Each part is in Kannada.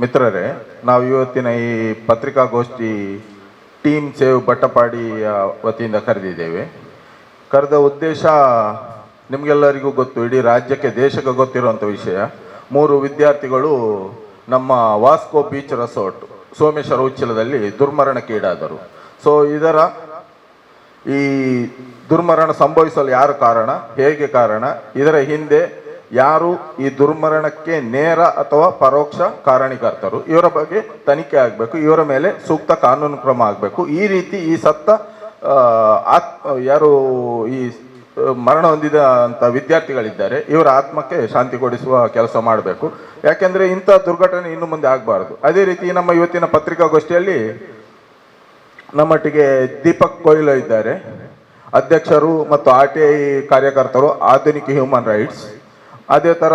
ಮಿತ್ರರೇ, ನಾವು ಇವತ್ತಿನ ಈ ಪತ್ರಿಕಾಗೋಷ್ಠಿ ಟೀಮ್ ಸೇವ್ ಬಟ್ಟಪಾಡಿಯ ವತಿಯಿಂದ ಕರೆದಿದ್ದೇವೆ. ಕರೆದ ಉದ್ದೇಶ ನಿಮಗೆಲ್ಲರಿಗೂ ಗೊತ್ತು, ಇಡೀ ರಾಜ್ಯಕ್ಕೆ ದೇಶಕ್ಕೆ ಗೊತ್ತಿರುವಂಥ ವಿಷಯ. ಮೂರು ವಿದ್ಯಾರ್ಥಿಗಳು ನಮ್ಮ ವಾಸ್ಕೋ ಬೀಚ್ ರೆಸಾರ್ಟ್, ಸೋಮೇಶ್ವರ ಉಚ್ಚಲದಲ್ಲಿ ದುರ್ಮರಣಕ್ಕೀಡಾದರು ಸೊ ಇದರ ಈ ದುರ್ಮರಣ ಸಂಭವಿಸಲು ಯಾರು ಕಾರಣ, ಹೇಗೆ ಕಾರಣ, ಇದರ ಹಿಂದೆ ಯಾರು ಈ ದುರ್ಮರಣಕ್ಕೆ ನೇರ ಅಥವಾ ಪರೋಕ್ಷ ಕಾರಣಿಕರ್ತರು, ಇವರ ಬಗ್ಗೆ ತನಿಖೆ ಆಗಬೇಕು, ಇವರ ಮೇಲೆ ಸೂಕ್ತ ಕಾನೂನು ಕ್ರಮ ಆಗಬೇಕು. ಈ ರೀತಿ ಈ ಸತ್ತ ಯಾರು ಈ ಮರಣ ಹೊಂದಿದ ಅಂತ ವಿದ್ಯಾರ್ಥಿಗಳಿದ್ದಾರೆ, ಇವರ ಆತ್ಮಕ್ಕೆ ಶಾಂತಿ ಕೊಡಿಸುವ ಕೆಲಸ ಮಾಡಬೇಕು. ಯಾಕೆಂದರೆ ಇಂಥ ದುರ್ಘಟನೆ ಇನ್ನು ಮುಂದೆ ಆಗಬಾರದು. ಅದೇ ರೀತಿ ನಮ್ಮ ಇವತ್ತಿನ ಪತ್ರಿಕಾಗೋಷ್ಠಿಯಲ್ಲಿ ನಮ್ಮೊಟ್ಟಿಗೆ ದೀಪಕ್ ಕೊಯ್ಲು ಇದ್ದಾರೆ, ಅಧ್ಯಕ್ಷರು ಮತ್ತು ಆರ್ ಟಿ ಐ ಕಾರ್ಯಕರ್ತರು, ಆಧುನಿಕ ಹ್ಯೂಮನ್ ರೈಟ್ಸ್. ಅದೇ ತರ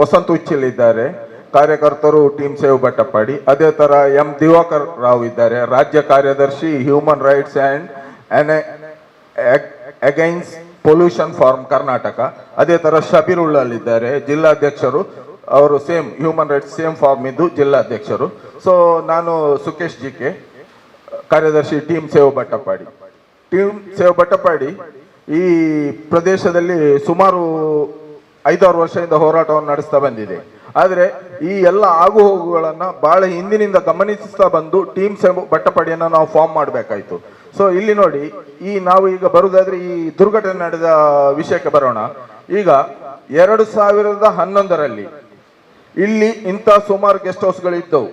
ವಸಂತ ಉಚ್ಚಿಲ್ ಇದ್ದಾರೆ. ಕಾರ್ಯಕರ್ತರು ಟೀಮ್ ಸೇವ್ ಬಟ್ಟಪ್ಪಾಡಿ ಅದೇ ತರ ಎಂ ದಿವಾಕರ್ ರಾವ್ ಇದ್ದಾರೆ. ರಾಜ್ಯ ಕಾರ್ಯದರ್ಶಿ human rights and against pollution forum Karnataka. ಅದೇ ತರ ಶಬೀರ್ ಇದ್ದಾರೆ. ಜಿಲ್ಲಾಧ್ಯಕ್ಷರು ಅವರು same human rights same forum ಇದ್ದು ಜಿಲ್ಲಾಧ್ಯಕ್ಷರು. ಸೊ ನಾನು ಸುಕೇಶ್ ಜಿ ಕೆ ಕಾರ್ಯದರ್ಶಿ team save Battappadi team save Battappadi ಈ ಪ್ರದೇಶದಲ್ಲಿ ಸುಮಾರು ಐದಾರು ವರ್ಷದಿಂದ ಹೋರಾಟವನ್ನು ನಡೆಸ್ತಾ ಬಂದಿದೆ. ಆದರೆ ಈ ಎಲ್ಲ ಆಗು ಹೋಗುಗಳನ್ನು ಬಹಳ ಹಿಂದಿನಿಂದ ಗಮನಿಸ್ತಾ ಬಂದು ಟೀಮ್ ಬಟ್ಟಪ್ಪಾಡಿಯನ್ನ ನಾವು ಫಾರ್ಮ್ ಮಾಡಬೇಕಾಯಿತು. ಸೊ ಇಲ್ಲಿ ನೋಡಿ, ಈ ನಾವು ಈಗ ಬರುವುದಾದ್ರೆ ಈ ದುರ್ಘಟನೆ ನಡೆದ ವಿಷಯಕ್ಕೆ ಬರೋಣ. ಈಗ ಎರಡು ಸಾವಿರದ ಹನ್ನೊಂದರಲ್ಲಿ ಇಲ್ಲಿ ಇಂಥ ಸುಮಾರು ಗೆಸ್ಟ್ ಹೌಸ್ಗಳಿದ್ದವು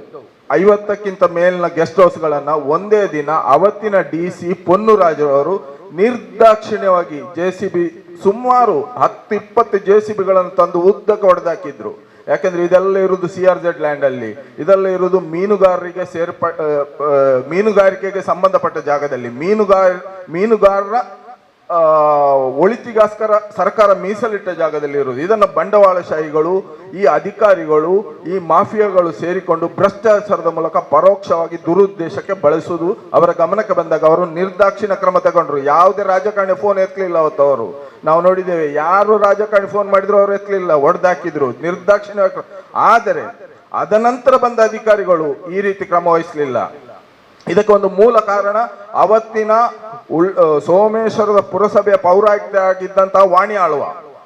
ಐವತ್ತಕ್ಕಿಂತ ಮೇಲಿನ ಗೆಸ್ಟ್ ಹೌಸ್ಗಳನ್ನು ಒಂದೇ ದಿನ ಅವತ್ತಿನ ಡಿ ಸಿ ಪೊನ್ನುರಾಜು ನಿರ್ದಾಕ್ಷಿಣ್ಯವಾಗಿ ಜೆ ಸಿ ಬಿ ಸುಮಾರು ಹತ್ತು ಇಪ್ಪತ್ತು ಜೆ ಸಿ ಬಿಗಳನ್ನು ತಂದು ಉದ್ದಕ್ಕೆ ಹೊಡೆದಾಕಿದ್ರು. ಯಾಕಂದ್ರೆ ಇದೆಲ್ಲ ಇರುವುದು ಸಿ ಆರ್ ಜೆಡ್ ಲ್ಯಾಂಡ್ ಅಲ್ಲಿ. ಇದೆಲ್ಲ ಇರುವುದು ಮೀನುಗಾರರಿಗೆ ಸೇರ್ಪ ಮೀನುಗಾರಿಕೆಗೆ ಸಂಬಂಧಪಟ್ಟ ಜಾಗದಲ್ಲಿ. ಮೀನುಗಾರ ಮೀನುಗಾರರ ಒಳಿತಿಗೋಸ್ಕರ ಸರ್ಕಾರ ಮೀಸಲಿಟ್ಟ ಜಾಗದಲ್ಲಿ ಇರುವುದು. ಇದನ್ನು ಬಂಡವಾಳಶಾಹಿಗಳು, ಈ ಅಧಿಕಾರಿಗಳು, ಈ ಮಾಫಿಯಾಗಳು ಸೇರಿಕೊಂಡು ಭ್ರಷ್ಟಾಚಾರದ ಮೂಲಕ ಪರೋಕ್ಷವಾಗಿ ದುರುದ್ದೇಶಕ್ಕೆ ಬಳಸುವುದು ಅವರ ಗಮನಕ್ಕೆ ಬಂದಾಗ ಅವರು ನಿರ್ದಾಕ್ಷಿಣ್ಯ ಕ್ರಮ ತಗೊಂಡ್ರು. ಯಾವುದೇ ರಾಜಕಾರಣಿ ಫೋನ್ ಎತ್ತಲಿಲ್ಲ ಅವತ್ತು ಅವರು. ನಾವು ನೋಡಿದ್ದೇವೆ, ಯಾರು ರಾಜಕಾರಣಿ ಫೋನ್ ಮಾಡಿದ್ರು ಅವರು ಎತ್ತಲಿಲ್ಲ ಹೊಡೆದಾಕಿದ್ರು ನಿರ್ದಾಕ್ಷಿಣ್ಯ ಆದರೆ, ಅದನಂತರ ಬಂದ ಅಧಿಕಾರಿಗಳು ಈ ರೀತಿ ಕ್ರಮ ವಹಿಸಲಿಲ್ಲ. ಇದಕ್ಕೆ ಒಂದು ಮೂಲ ಕಾರಣ ಅವತ್ತಿನ ಉಳ್ ಸೋಮೇಶ್ವರದ ಪುರಸಭೆಯ ಪೌರಾಯುಕ್ತ ಆಗಿದ್ದಂತಹ ವಾಣಿ ಆಳ್ವ.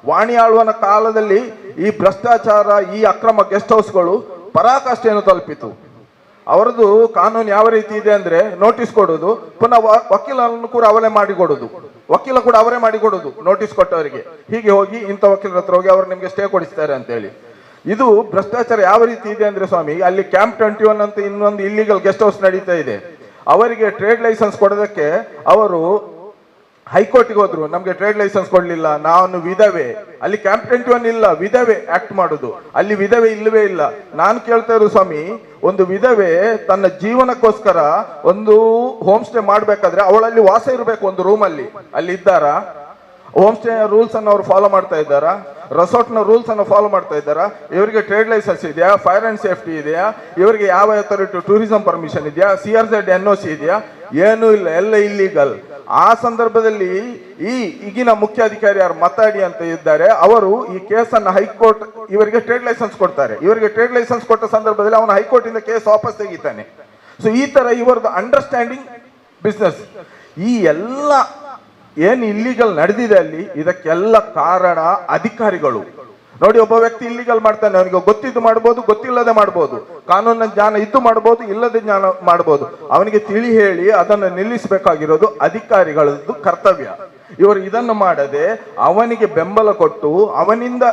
ವಾಣಿ ಆಳ್ವನ ಕಾಲದಲ್ಲಿ ಈ ಭ್ರಷ್ಟಾಚಾರ, ಈ ಅಕ್ರಮ ಗೆಸ್ಟ್ ಹೌಸ್ಗಳು ಪರಾಕಾಷ್ಠೆಯನ್ನು ತಲುಪಿತು. ಅವರದು ಕಾನೂನು ಯಾವ ರೀತಿ ಇದೆ ಅಂದ್ರೆ ನೋಟಿಸ್ ಕೊಡೋದು ಪುನಃ ವಕೀಲರನ್ನು ಕೂಡ ಅವರೇ ಮಾಡಿಕೊಡೋದು ವಕೀಲ ಕೂಡ ಅವರೇ ಮಾಡಿಕೊಡೋದು ನೋಟಿಸ್ ಕೊಟ್ಟವರಿಗೆ. ಹೀಗೆ ಹೋಗಿ ಇಂಥ ವಕೀಲರ ಹತ್ರ ಹೋಗಿ ಅವರು ನಿಮಗೆ ಸ್ಟೇ ಕೊಡಿಸ್ತಾರೆ ಅಂತ ಹೇಳಿ ಇದು ಭ್ರಷ್ಟಾಚಾರ ಯಾವ ರೀತಿ ಇದೆ ಅಂದ್ರೆ ಸ್ವಾಮಿ, ಅಲ್ಲಿ ಕ್ಯಾಂಪ್ ಟ್ವೆಂಟಿ ಒನ್ ಅಂತ ಇನ್ನೊಂದು ಇಲ್ಲಿಗಲ್ ಗೆಸ್ಟ್ ಹೌಸ್ ನಡೀತಾ ಇದೆ. ಅವರಿಗೆ ಟ್ರೇಡ್ ಲೈಸೆನ್ಸ್ ಕೊಡೋದಕ್ಕೆ ಅವರು ಹೈಕೋರ್ಟ್ಗೆ ಹೋದ್ರು, ನಮ್ಗೆ ಟ್ರೇಡ್ ಲೈಸೆನ್ಸ್ ಕೊಡ್ಲಿಲ್ಲ, ನಾನು ವಿಧವೆ. ಅಲ್ಲಿ ಕ್ಯಾಂಪ್ ಟ್ವೆಂಟಿ ಒನ್ ಇಲ್ಲ, ವಿಧವೆ ಆಕ್ಟ್ ಮಾಡುದು. ಅಲ್ಲಿ ವಿಧವೆ ಇಲ್ಲವೇ ಇಲ್ಲ. ನಾನು ಕೇಳ್ತಾ ಇರೋ ಸ್ವಾಮಿ, ಒಂದು ವಿಧವೆ ತನ್ನ ಜೀವನಕ್ಕೋಸ್ಕರ ಒಂದು ಹೋಮ್ ಸ್ಟೇ ಮಾಡ್ಬೇಕಾದ್ರೆ ಅವಳಲ್ಲಿ ವಾಸ ಇರಬೇಕು ಒಂದು ರೂಮ್ ಅಲ್ಲಿ. ಅಲ್ಲಿ ಇದ್ದಾರಾ? ಹೋಮ್ ಸ್ಟೇ ರೂಲ್ಸ್ ಅನ್ನು ಅವರು ಫಾಲೋ ಮಾಡ್ತಾ ಇದ್ದಾರಾ? ರೆಸಾರ್ಟ್ನ ರೂಲ್ಸ್ ಅನ್ನು ಫಾಲೋ ಮಾಡ್ತಾ ಇದ್ದಾರಾ? ಇವರಿಗೆ ಟ್ರೇಡ್ ಲೈಸೆನ್ಸ್ ಇದೆಯಾ? ಫೈರ್ ಅಂಡ್ ಸೇಫ್ಟಿ ಇದೆಯಾ? ಇವರಿಗೆ ಯಾವ ಅಥಾರಿಟಿ ಟೂರಿಸಂ ಪರ್ಮಿಷನ್ ಇದೆಯಾ? C R Z N O C ಇದೆಯಾ? ಏನೂ ಇಲ್ಲ, ಎಲ್ಲ ಇಲ್ಲಿಗಲ್ ಆ ಸಂದರ್ಭದಲ್ಲಿ ಈ ಈಗಿನ ಮುಖ್ಯ ಅಧಿಕಾರಿ ಯಾರು? ಮಾತಾಡಿ ಅಂತ ಇದ್ದಾರೆ. ಅವರು ಈ ಕೇಸನ್ನು ಹೈಕೋರ್ಟ್ ಇವರಿಗೆ ಟ್ರೇಡ್ ಲೈಸೆನ್ಸ್ ಕೊಡ್ತಾರೆ. ಇವರಿಗೆ ಟ್ರೇಡ್ ಲೈಸೆನ್ಸ್ ಕೊಟ್ಟ ಸಂದರ್ಭದಲ್ಲಿ ಅವನು ಹೈಕೋರ್ಟ್ ಇಂದ ಕೇಸ್ ವಾಪಸ್ ತೆಗಿತಾನೆ. ಸೊ ಈ ತರ ಇವರದ್ದು ಅಂಡರ್ಸ್ಟ್ಯಾಂಡಿಂಗ್ ಬಿಸ್ನೆಸ್ ಈ ಎಲ್ಲ ಏನ್ ಇಲ್ಲಿಗಲ್ ನಡೆದಿದೆ ಅಲ್ಲಿ, ಇದಕ್ಕೆಲ್ಲ ಕಾರಣ ಅಧಿಕಾರಿಗಳು. ನೋಡಿ, ಒಬ್ಬ ವ್ಯಕ್ತಿ ಇಲ್ಲಿಗಲ್ ಮಾಡ್ತಾನೆ, ಅವನಿಗೆ ಗೊತ್ತಿದ್ದು ಮಾಡ್ಬೋದು, ಗೊತ್ತಿಲ್ಲದೆ ಮಾಡ್ಬೋದು. ಕಾನೂನಿನ ಜ್ಞಾನ ಇದ್ದು ಮಾಡ್ಬೋದು, ಇಲ್ಲದೆ ಜ್ಞಾನ ಮಾಡ್ಬೋದು. ಅವನಿಗೆ ತಿಳಿ ಹೇಳಿ ಅದನ್ನು ನಿಲ್ಲಿಸಬೇಕಾಗಿರೋದು ಅಧಿಕಾರಿಗಳದ್ದು ಕರ್ತವ್ಯ. ಇವರು ಇದನ್ನು ಮಾಡದೆ ಅವನಿಗೆ ಬೆಂಬಲ ಕೊಟ್ಟು, ಅವನಿಂದ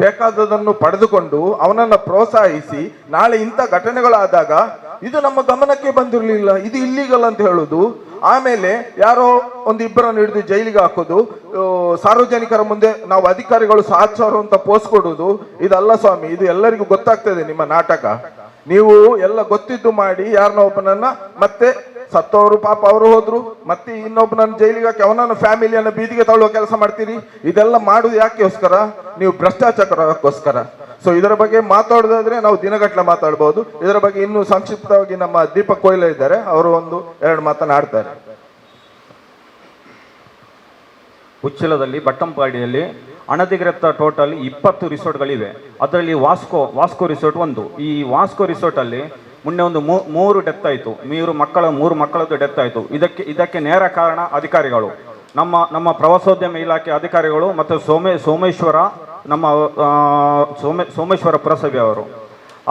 ಬೇಕಾದದನ್ನು ಪಡೆದುಕೊಂಡು, ಅವನನ್ನ ಪ್ರೋತ್ಸಾಹಿಸಿ, ನಾಳೆ ಇಂಥ ಘಟನೆಗಳಾದಾಗ, ಇದು ನಮ್ಮ ಗಮನಕ್ಕೆ ಬಂದಿರಲಿಲ್ಲ, ಇದು ಇಲ್ಲಿಗಲ್ ಅಂತ ಹೇಳುದು ಆಮೇಲೆ ಯಾರೋ ಒಂದು ಇಬ್ಬರನ್ನು ಹಿಡಿದು ಜೈಲಿಗೆ ಹಾಕೋದು ಸಾರ್ವಜನಿಕರ ಮುಂದೆ ನಾವು ಅಧಿಕಾರಿಗಳು ಸಾಚಾರು ಅಂತ ಪೋಸ್ಟ್ ಕೊಡೋದು ಇದಲ್ಲ ಸ್ವಾಮಿ, ಇದು ಎಲ್ಲರಿಗೂ ಗೊತ್ತಾಗ್ತದೆ ನಿಮ್ಮ ನಾಟಕ. ನೀವು ಎಲ್ಲ ಗೊತ್ತಿದ್ದು ಮಾಡಿ ಯಾರನ್ನ ಒಬ್ಬನನ್ನ ಮತ್ತೆ ಸತ್ತವರು ಪಾಪ ಅವರು ಹೋದ್ರು, ಮತ್ತೆ ಇನ್ನೊಬ್ಬನನ್ನ ಜೈಲಿಗೆ ಹಾಕಿ ಅವನನ್ನ ಫ್ಯಾಮಿಲಿಯನ್ನು ಬೀದಿಗೆ ತಳ್ಳುವ ಕೆಲಸ ಮಾಡ್ತೀರಿ? ಇದೆಲ್ಲ ಮಾಡುದು ಯಾಕೆಗೋಸ್ಕರ? ನೀವು ಭ್ರಷ್ಟಾಚಾರಕ್ಕೋಸ್ಕರ. ಸೊ ಇದರ ಬಗ್ಗೆ ಮಾತಾಡೋದಾದ್ರೆ ನಾವು ದಿನಗಟ್ಟಲೆ ಮಾತಾಡಬಹುದು ಇದರ ಬಗ್ಗೆ ಇನ್ನೂ ಸಂಕ್ಷಿಪ್ತವಾಗಿ ನಮ್ಮ ದೀಪಕ್ ಕೊಯ್ಲ ಇದ್ದಾರೆ. ಅವರು ಒಂದು ಎರಡು ಮಾತನಾಡ್ತಾರೆ ಉಚ್ಚಿಲದಲ್ಲಿ ಬಟ್ಟಂಪಾಡಿಯಲ್ಲಿ ಅನಧಿಕೃತ ಟೋಟಲ್ ಇಪ್ಪತ್ತು ರಿಸೋರ್ಟ್ಗಳಿವೆ. ಅದರಲ್ಲಿ ವಾಸ್ಕೋ ವಾಸ್ಕೋ ರಿಸೋರ್ಟ್ ಒಂದು. ಈ ವಾಸ್ಕೋ ರಿಸೋರ್ಟಲ್ಲಿ ಮುನ್ನೆ ಒಂದು ಮೂರು ಡೆತ್ ಆಯಿತು. ಮೂರು ಮಕ್ಕಳ, ಮೂರು ಮಕ್ಕಳದ್ದು ಡೆತ್ ಆಯಿತು. ಇದಕ್ಕೆ ಇದಕ್ಕೆ ನೇರ ಕಾರಣ ಅಧಿಕಾರಿಗಳು. ನಮ್ಮ ನಮ್ಮ ಪ್ರವಾಸೋದ್ಯಮ ಇಲಾಖೆ ಅಧಿಕಾರಿಗಳು ಮತ್ತು ಸೋಮೇ, ಸೋಮೇಶ್ವರ ನಮ್ಮ ಸೋಮೇ, ಸೋಮೇಶ್ವರ ಪುರಸಭೆ ಅವರು.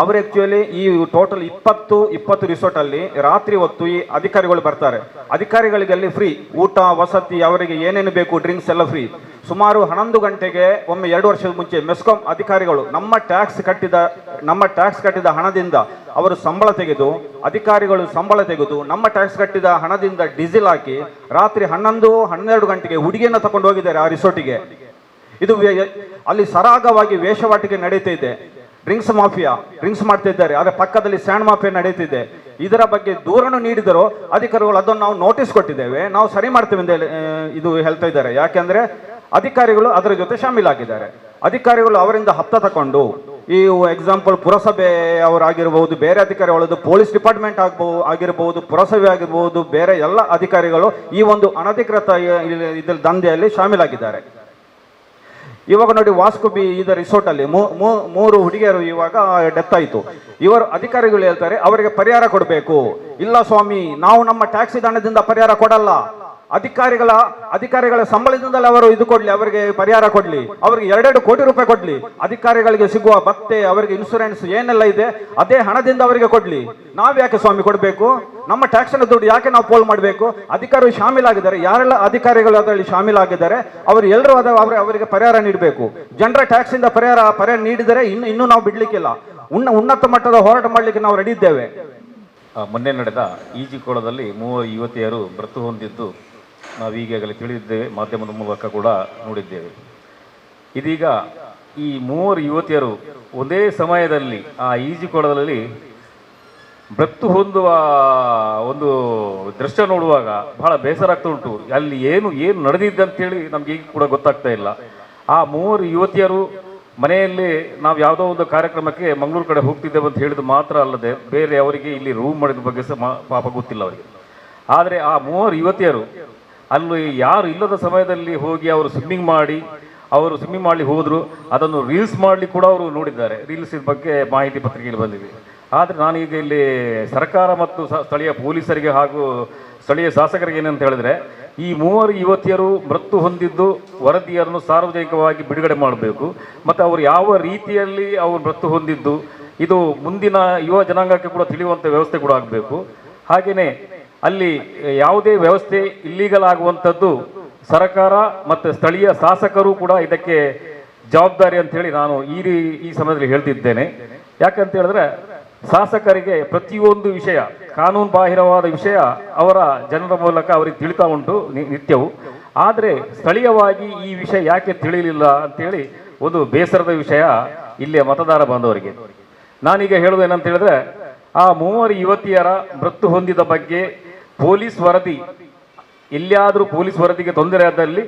ಅವರು ಆ್ಯಕ್ಚುಲಿ ಈ ಟೋಟಲ್ ಇಪ್ಪತ್ತು ಇಪ್ಪತ್ತು ರಿಸೋರ್ಟಲ್ಲಿ ರಾತ್ರಿ ಹೊತ್ತು ಈ ಅಧಿಕಾರಿಗಳು ಬರ್ತಾರೆ. ಅಧಿಕಾರಿಗಳಿಗೆ ಅಲ್ಲಿ ಫ್ರೀ ಊಟ, ವಸತಿ, ಅವರಿಗೆ ಏನೇನು ಬೇಕು ಡ್ರಿಂಕ್ಸ್ ಎಲ್ಲ ಫ್ರೀ ಸುಮಾರು ಹನ್ನೊಂದು ಗಂಟೆಗೆ ಒಮ್ಮೆ ಎರಡು ವರ್ಷದ ಮುಂಚೆ ಮೆಸ್ಕಾಂ ಅಧಿಕಾರಿಗಳು ನಮ್ಮ ಟ್ಯಾಕ್ಸ್ ಕಟ್ಟಿದ, ನಮ್ಮ ಟ್ಯಾಕ್ಸ್ ಕಟ್ಟಿದ ಹಣದಿಂದ ಅವರು ಸಂಬಳ ತೆಗೆದು, ಅಧಿಕಾರಿಗಳು ಸಂಬಳ ತೆಗೆದು ನಮ್ಮ ಟ್ಯಾಕ್ಸ್ ಕಟ್ಟಿದ ಹಣದಿಂದ ಡೀಸೆಲ್ ಹಾಕಿ ರಾತ್ರಿ ಹನ್ನೊಂದು, ಹನ್ನೆರಡು ಗಂಟೆಗೆ ಹುಡುಗಿಯನ್ನು ತಕೊಂಡು ಹೋಗಿದ್ದಾರೆ ಆ ರಿಸಾರ್ಟಿಗೆ ಇದು ಅಲ್ಲಿ ಸರಾಗವಾಗಿ ವೇಷವಾಟಿಕೆ ನಡೀತಾ ಇದೆ. ಡ್ರಿಂಕ್ಸ್ ಮಾಫಿಯಾ, ಡ್ರಿಂಕ್ಸ್ ಮಾಡ್ತಾ ಇದ್ದಾರೆ. ಅದರ ಪಕ್ಕದಲ್ಲಿ ಸ್ಯಾಂಡ್ ಮಾಫಿಯಾ ನಡೀತಿದೆ ಇದರ ಬಗ್ಗೆ ದೂರನ್ನು ನೀಡಿದರು ಅಧಿಕಾರಿಗಳು ಅದನ್ನು ನಾವು ನೋಟಿಸ್ ಕೊಟ್ಟಿದ್ದೇವೆ. ನಾವು ಸರಿ ಮಾಡ್ತೇವೆ ಅಂತ ಇದು ಹೇಳ್ತಾ ಇದ್ದಾರೆ. ಯಾಕೆಂದ್ರೆ ಅಧಿಕಾರಿಗಳು ಅದರ ಜೊತೆ ಶಾಮೀಲಾಗಿದ್ದಾರೆ. ಅಧಿಕಾರಿಗಳು ಅವರಿಂದ ಹತ್ತ ತಕೊಂಡು, ಈ ಎಕ್ಸಾಂಪಲ್ ಪುರಸಭೆ ಅವರಾಗಿರ್ಬೋದು, ಬೇರೆ ಅಧಿಕಾರಿಗಳದ್ದು ಪೊಲೀಸ್ ಡಿಪಾರ್ಟ್ಮೆಂಟ್ ಆಗ್ಬಹುದು ಆಗಿರ್ಬೋದು, ಪುರಸಭೆ ಆಗಿರ್ಬೋದು, ಬೇರೆ ಎಲ್ಲ ಅಧಿಕಾರಿಗಳು ಈ ಒಂದು ಅನಧಿಕೃತ ಇದರ ದಂಧೆಯಲ್ಲಿ ಶಾಮೀಲಾಗಿದ್ದಾರೆ. ಇವಾಗ ನೋಡಿ ವಾಸ್ಕೋ ಬಿ ಇದ ರಿಸೋರ್ಟ್ ಅಲ್ಲಿ. ಮೂರು ಹುಡುಗಿಯರು ಇವಾಗ ಡೆತ್ ಆಯಿತು. ಇವರು ಅಧಿಕಾರಿಗಳು ಹೇಳ್ತಾರೆ, ಅವರಿಗೆ ಪರಿಹಾರ ಕೊಡಬೇಕು. ಇಲ್ಲ ಸ್ವಾಮಿ, ನಾವು ನಮ್ಮ ಟ್ಯಾಕ್ಸಿ ದಾಣದಿಂದ ಪರಿಹಾರ ಕೊಡಲ್ಲ. ಅಧಿಕಾರಿಗಳ ಅಧಿಕಾರಿಗಳ ಸಂಬಳದಿಂದಲೇ ಅವರು ಇದು ಕೊಡ್ಲಿ, ಅವರಿಗೆ ಪರಿಹಾರ ಕೊಡ್ಲಿ, ಅವರಿಗೆ ಎರಡೆರಡು ಕೋಟಿ ರೂಪಾಯಿ ಕೊಡ್ಲಿ. ಅಧಿಕಾರಿಗಳಿಗೆ ಸಿಗುವ ಭತ್ತೆ, ಅವರಿಗೆ ಇನ್ಸೂರೆನ್ಸ್ ಏನೆಲ್ಲ ಇದೆ, ಅದೇ ಹಣದಿಂದ ಅವರಿಗೆ ಕೊಡ್ಲಿ. ನಾವ್ ಯಾಕೆ ಸ್ವಾಮಿ ಕೊಡಬೇಕು? ನಮ್ಮ ಟ್ಯಾಕ್ಸ್ ದುಡ್ಡು ಯಾಕೆ ನಾವು ಪೋಲ್ ಮಾಡಬೇಕು? ಅಧಿಕಾರಿ ಶಾಮೀಲಾಗಿದ್ದಾರೆ. ಯಾರೆಲ್ಲ ಅಧಿಕಾರಿಗಳು ಅದರಲ್ಲಿ ಶಾಮೀಲಾಗಿದ್ದಾರೆ, ಅವರು ಎಲ್ಲರೂ ಅದ, ಅವ್ರ, ಅವರಿಗೆ ಪರಿಹಾರ ನೀಡಬೇಕು. ಜನರ ಟ್ಯಾಕ್ಸ್ ಇಂದ ಪರಿಹಾರ ಪರಿಹಾರ ನೀಡಿದರೆ ಇನ್ನು, ಇನ್ನೂ ನಾವು ಬಿಡ್ಲಿಕ್ಕಿಲ್ಲ. ಉನ್ನ, ಉನ್ನತ ಮಟ್ಟದ ಹೋರಾಟ ಮಾಡಲಿಕ್ಕೆ ನಾವು ರೆಡಿ ಇದ್ದೇವೆ. ಮೊನ್ನೆ ನಡೆದ ಈಜಿಕೊಳದಲ್ಲಿ ಮೂವರು ಯುವತಿಯರು ಮೃತು ಹೊಂದಿದ್ದು. ನಾವು ಈಗಾಗಲೇ ತಿಳಿದಿದ್ದೇವೆ, ಮಾಧ್ಯಮದ ಮೂಲಕ ಕೂಡ ನೋಡಿದ್ದೇವೆ. ಇದೀಗ ಈ ಮೂವರು ಯುವತಿಯರು ಒಂದೇ ಸಮಯದಲ್ಲಿ ಆ ಈಜಿಕೊಳದಲ್ಲಿ ಮೃತ್ತು ಹೊಂದುವ ಒಂದು ದೃಶ್ಯ ನೋಡುವಾಗ ಬಹಳ ಬೇಸರ ಆಗ್ತಾ ಉಂಟು. ಅಲ್ಲಿ ಏನು ಏನು ನಡೆದಿದ್ದೆ ಅಂತೇಳಿ ನಮ್ಗೆ ಈಗ ಕೂಡ ಗೊತ್ತಾಗ್ತಾ ಇಲ್ಲ. ಆ ಮೂವರು ಯುವತಿಯರು ಮನೆಯಲ್ಲಿ ನಾವು ಯಾವುದೋ ಒಂದು ಕಾರ್ಯಕ್ರಮಕ್ಕೆ ಮಂಗಳೂರು ಕಡೆ ಹೋಗ್ತಿದ್ದೇವೆ ಅಂತ ಹೇಳಿದ ಮಾತ್ರ ಅಲ್ಲದೆ ಬೇರೆ ಅವರಿಗೆ ಇಲ್ಲಿ ರೂಮ್ ಮಾಡಿದ ಬಗ್ಗೆ ಸಹ ಪಾಪ ಗೊತ್ತಿಲ್ಲ ಅವರಿಗೆ. ಆದರೆ ಆ ಮೂವರು ಯುವತಿಯರು ಅಲ್ಲಿ ಯಾರು ಇಲ್ಲದ ಸಮಯದಲ್ಲಿ ಹೋಗಿ ಅವರು ಸ್ವಿಮ್ಮಿಂಗ್ ಮಾಡಿ, ಅವರು ಸ್ವಿಮ್ಮಿಂಗ್ ಮಾಡಲಿ ಹೋದರು, ಅದನ್ನು ರೀಲ್ಸ್ ಮಾಡಲಿ ಕೂಡ ಅವರು ನೋಡಿದ್ದಾರೆ. ರೀಲ್ಸ್ ಬಗ್ಗೆ ಮಾಹಿತಿ ಪತ್ರಿಕೆಯಲ್ಲಿ ಬಂದಿದೆ. ಆದರೆ ನಾನೀಗ ಇಲ್ಲಿ ಸರ್ಕಾರ ಮತ್ತು ಸ್ಥಳೀಯ ಪೊಲೀಸರಿಗೆ ಹಾಗೂ ಸ್ಥಳೀಯ ಶಾಸಕರಿಗೆ ಏನಂತ ಹೇಳಿದ್ರೆ, ಈ ಮೂವರು ಯುವತಿಯರು ಮೃತ್ಯು ಹೊಂದಿದ್ದು ವರದಿಯನ್ನು ಸಾರ್ವಜನಿಕವಾಗಿ ಬಿಡುಗಡೆ ಮಾಡಬೇಕು. ಮತ್ತು ಅವರು ಯಾವ ರೀತಿಯಲ್ಲಿ ಅವರು ಮೃತ್ಯು ಹೊಂದಿದ್ದು, ಇದು ಮುಂದಿನ ಯುವ ಜನಾಂಗಕ್ಕೆ ಕೂಡ ತಿಳಿಯುವಂಥ ವ್ಯವಸ್ಥೆ ಕೂಡ ಆಗಬೇಕು. ಹಾಗೆಯೇ ಅಲ್ಲಿ ಯಾವುದೇ ವ್ಯವಸ್ಥೆ ಇಲ್ಲೀಗಲ್ ಆಗುವಂಥದ್ದು ಸರ್ಕಾರ ಮತ್ತು ಸ್ಥಳೀಯ ಶಾಸಕರು ಕೂಡ ಇದಕ್ಕೆ ಜವಾಬ್ದಾರಿ ಅಂತ ಹೇಳಿ ನಾನು ಈ ರೀ- ಈ ಸಮಯದಲ್ಲಿ ಹೇಳ್ತಿದ್ದೇನೆ. ಯಾಕಂತ ಹೇಳಿದ್ರೆ, ಶಾಸಕರಿಗೆ ಪ್ರತಿಯೊಂದು ವಿಷಯ ಕಾನೂನು ಬಾಹಿರವಾದ ವಿಷಯ ಅವರ ಜನರ ಮೂಲಕ ಅವರಿಗೆ ತಿಳಿತಾ ಉಂಟು ನಿತ್ಯವು. ಆದರೆ ಸ್ಥಳೀಯವಾಗಿ ಈ ವಿಷಯ ಯಾಕೆ ತಿಳಿಯಲಿಲ್ಲ ಅಂತೇಳಿ ಒಂದು ಬೇಸರದ ವಿಷಯ ಇಲ್ಲಿಯ ಮತದಾರ ಬಾಂಧವರಿಗೆ ನಾನೀಗ ಹೇಳೋದು ಹೇಳಿದ್ರೆ, ಆ ಮೂವರು ಯುವತಿಯರ ಮೃತ್ಯು ಹೊಂದಿದ ಬಗ್ಗೆ ಪೊಲೀಸ್ ವರದಿ. ಎಲ್ಲಿಯಾದರೂ ಪೊಲೀಸ್ ವರದಿಗೆ ತೊಂದರೆ ಆದಲ್ಲಿ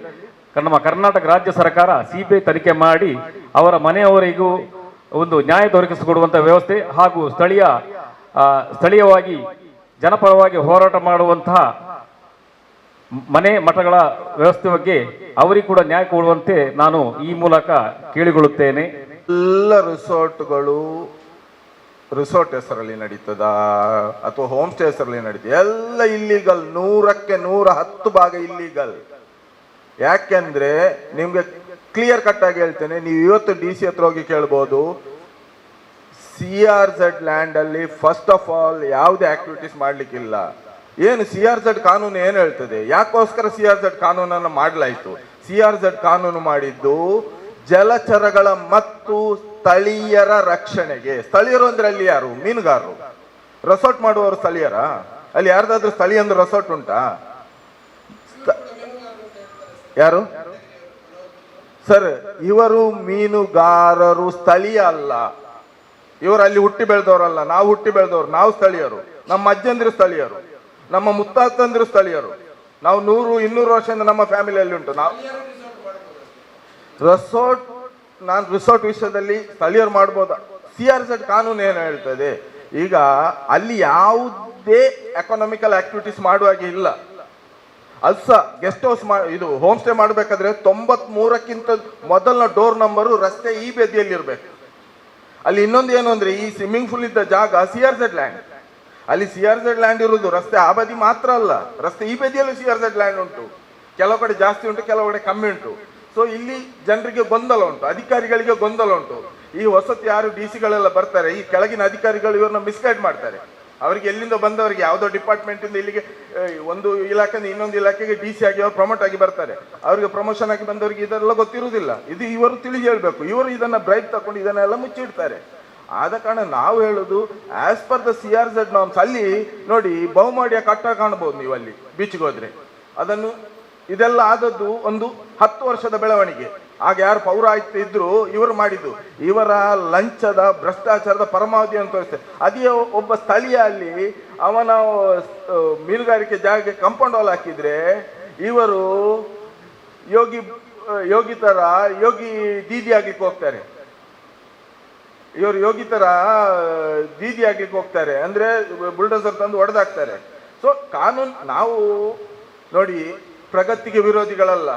ನಮ್ಮ ಕರ್ನಾಟಕ ರಾಜ್ಯ ಸರ್ಕಾರ ಸಿಬಿಐ ತನಿಖೆ ಮಾಡಿ ಅವರ ಮನೆಯವರಿಗೂ ಒಂದು ನ್ಯಾಯ ದೊರಕಿಸಿಕೊಡುವಂಥ ವ್ಯವಸ್ಥೆ ಹಾಗೂ ಸ್ಥಳೀಯ ಸ್ಥಳೀಯವಾಗಿ ಜನಪರವಾಗಿ ಹೋರಾಟ ಮಾಡುವಂತಹ ಮನೆ ಮಠಗಳ ವ್ಯವಸ್ಥೆ ಬಗ್ಗೆ ಅವರಿಗೆ ಕೂಡ ನ್ಯಾಯ ಕೊಡುವಂತೆ ನಾನು ಈ ಮೂಲಕ ಕೇಳಿಕೊಳ್ಳುತ್ತೇನೆ. ಎಲ್ಲ ರಿಸಾರ್ಟ್ಗಳು ರಿಸಾರ್ಟ್ ಹೆಸರಲ್ಲಿ ನಡೀತದ, ಅಥವಾ ಹೋಮ್ ಸ್ಟೇ ಹೆಸರಲ್ಲಿ ನಡೀತದೆ. ಎಲ್ಲ ಇಲ್ಲಿಗಲ್, ನೂರಕ್ಕೆ ನೂರ ಹತ್ತು ಭಾಗ ಇಲ್ಲಿಗಲ್. ಯಾಕೆಂದ್ರೆ, ನಿಮ್ಗೆ ಕ್ಲಿಯರ್ ಕಟ್ ಆಗಿ ಹೇಳ್ತೇನೆ, ನೀವು ಇವತ್ತು ಡಿ ಸಿ ಹತ್ರ ಹೋಗಿ ಕೇಳ್ಬೋದು ಸಿ ಆರ್ ಝೆಡ್ ಲ್ಯಾಂಡ್ ಅಲ್ಲಿ ಫಸ್ಟ್ ಆಫ್ ಆಲ್ ಯಾವುದೇ ಆಕ್ಟಿವಿಟೀಸ್ ಮಾಡ್ಲಿಕ್ಕಿಲ್ಲ. ಏನು ಸಿ ಆರ್ ಝಡ್ ಕಾನೂನು ಏನು ಹೇಳ್ತದೆ? ಯಾಕೋಸ್ಕರ ಸಿ ಆರ್ ಝಡ್ ಕಾನೂನನ್ನು ಮಾಡಲಾಯಿತು? ಸಿ ಆರ್ ಝಡ್ ಕಾನೂನು ಮಾಡಿದ್ದು ಜಲಚರಗಳ ಮತ್ತು ಸ್ಥಳೀಯರ ರಕ್ಷಣೆಗೆ. ಸ್ಥಳೀಯರು ಅಂದ್ರೆ ಅಲ್ಲಿ ಯಾರು? ಮೀನುಗಾರರು. ರೆಸಾರ್ಟ್ ಮಾಡುವವರು ಸ್ಥಳೀಯರ? ಅಲ್ಲಿ ಯಾರ್ದಾದ್ರೂ ಸ್ಥಳೀಯಂದು ರೆಸಾರ್ಟ್ ಉಂಟಾ? ಯಾರು? ಸರ್, ಇವರು ಮೀನುಗಾರರು ಸ್ಥಳೀಯ ಅಲ್ಲ. ಇವರು ಅಲ್ಲಿ ಹುಟ್ಟಿ ಬೆಳೆದವರಲ್ಲ ನಾವು ಹುಟ್ಟಿ ಬೆಳೆದವರು, ನಾವು ಸ್ಥಳೀಯರು. ನಮ್ಮ ಅಜ್ಜಂದಿರು ಸ್ಥಳೀಯರು. ನಮ್ಮ ಮುತ್ತಾತಂದಿರು ಸ್ಥಳೀಯರು. ನಾವು ನೂರು, ಇನ್ನೂರು ವರ್ಷದಿಂದ ನಮ್ಮ ಫ್ಯಾಮಿಲಿಯಲ್ಲಿ ಉಂಟು. ನಾವು ರೆಸಾರ್ಟ್, ನಾನು ರಿಸಾರ್ಟ್ ವಿಷಯದಲ್ಲಿ ಸ್ಥಳೀಯರು ಮಾಡ್ಬೋದ? ಸಿ ಆರ್ ಝೆಡ್ ಕಾನೂನು ಏನು ಹೇಳ್ತದೆ? ಈಗ ಅಲ್ಲಿ ಯಾವುದೇ ಎಕನಾಮಿಕಲ್ ಆಕ್ಟಿವಿಟೀಸ್ ಮಾಡುವಾಗೆ ಇಲ್ಲ. ಅಲ್ಸ ಗೆಸ್ಟ್ ಹೌಸ್ ಮಾ ಇದು ಹೋಮ್ ಸ್ಟೇ ಮಾಡಬೇಕಾದ್ರೆ ತೊಂಬತ್ ಮೂರಕ್ಕಿಂತ ಮೊದಲನ ಡೋರ್ ನಂಬರು ರಸ್ತೆ ಈ ಬದಿಯಲ್ಲಿ ಇರಬೇಕು. ಅಲ್ಲಿ ಇನ್ನೊಂದು ಏನು ಅಂದರೆ ಈ ಸ್ವಿಮ್ಮಿಂಗ್ ಪೂಲ್ ಇದ್ದ ಜಾಗ ಸಿ ಆರ್ ಝೆಡ್ ಲ್ಯಾಂಡ್ ಅಲ್ಲಿ ಸಿ ಆರ್ ಝೆಡ್ ಲ್ಯಾಂಡ್ ಇರುವುದು ರಸ್ತೆ ಆ ಬದಿ ಮಾತ್ರ ಅಲ್ಲ. ರಸ್ತೆ ಈ ಬದಿಯಲ್ಲೂ ಸಿ ಆರ್ ಝೆಡ್ ಲ್ಯಾಂಡ್ ಉಂಟು. ಕೆಲವು ಕಡೆ ಜಾಸ್ತಿ ಉಂಟು, ಕೆಲವು ಕಡೆ ಕಮ್ಮಿ ಉಂಟು. ಸೊ ಇಲ್ಲಿ ಜನರಿಗೆ ಗೊಂದಲ ಉಂಟು, ಅಧಿಕಾರಿಗಳಿಗೆ ಗೊಂದಲ ಉಂಟು. ಈ ವಸತಿ ಯಾರು ಡಿ ಸಿಗಳೆಲ್ಲ ಬರ್ತಾರೆ, ಈ ಕೆಳಗಿನ ಅಧಿಕಾರಿಗಳು ಇವ್ರನ್ನ ಮಿಸ್ಗೈಡ್ ಮಾಡ್ತಾರೆ. ಅವರಿಗೆ ಎಲ್ಲಿಂದ ಬಂದವರಿಗೆ, ಯಾವುದೋ ಡಿಪಾರ್ಟ್ಮೆಂಟ್ ಇಂದ ಇಲ್ಲಿಗೆ ಒಂದು ಇಲಾಖೆಯಿಂದ ಇನ್ನೊಂದು ಇಲಾಖೆಗೆ ಡಿ ಸಿ ಆಗಿ ಅವರು ಪ್ರಮೋಟ್ ಆಗಿ ಬರ್ತಾರೆ. ಅವರಿಗೆ ಪ್ರಮೋಷನ್ ಆಗಿ ಬಂದವರಿಗೆ ಇದೆಲ್ಲ ಗೊತ್ತಿರುವುದಿಲ್ಲ. ಇದು ಇವರು ತಿಳಿದು ಹೇಳಬೇಕು. ಇವರು ಇದನ್ನ ಬ್ರೈಟ್ ತಕೊಂಡು ಇದನ್ನೆಲ್ಲ ಮುಚ್ಚಿಡ್ತಾರೆ. ಆದ ಕಾರಣ ನಾವು ಹೇಳೋದು as per the C R Z norms ಅಲ್ಲಿ ನೋಡಿ, ಬಹುಮಾಡಿಯ ಕಟ್ಟ ಕಾಣಬಹುದು ನೀವು ಅಲ್ಲಿ ಬೀಚ್ಗೆ ಹೋದ್ರೆ. ಅದನ್ನು ಇದೆಲ್ಲ ಆದದ್ದು ಒಂದು ಹತ್ತು ವರ್ಷದ ಬೆಳವಣಿಗೆ. ಆಗ ಯಾರು ಪೌರಾಯುಕ್ತ ಇದ್ರು ಇವರು ಮಾಡಿದ್ದು. ಇವರ ಲಂಚದ ಭ್ರಷ್ಟಾಚಾರದ ಪರಮಾವಧಿ ಅಂತ ತೋರಿಸ್ತಾರೆ. ಅದೇ ಒಬ್ಬ ಸ್ಥಳೀಯ ಅಲ್ಲಿ ಅವನ ಮೀನುಗಾರಿಕೆ ಜಾಗಕ್ಕೆ ಕಂಪೌಂಡ್ ವಾಲ್ ಹಾಕಿದ್ರೆ ಇವರು ಯೋಗಿ ಯೋಗಿ ತರ ಯೋಗಿ ದೀದಿ ಆಗ್ಲಿಕ್ಕೆ ಹೋಗ್ತಾರೆ. ಇವರು ಯೋಗಿ ತರ ದೀದಿ ಆಗ್ಲಿಕ್ಕೆ ಹೋಗ್ತಾರೆ. ಅಂದ್ರೆ ಬುಲ್ಡೋಸರ್ ತಂದು ಹೊಡೆದಾಕ್ತಾರೆ ಸೊ ಕಾನೂನು, ನಾವು ನೋಡಿ ಪ್ರಗತಿಗೆ ವಿರೋಧಿಗಳಲ್ಲ,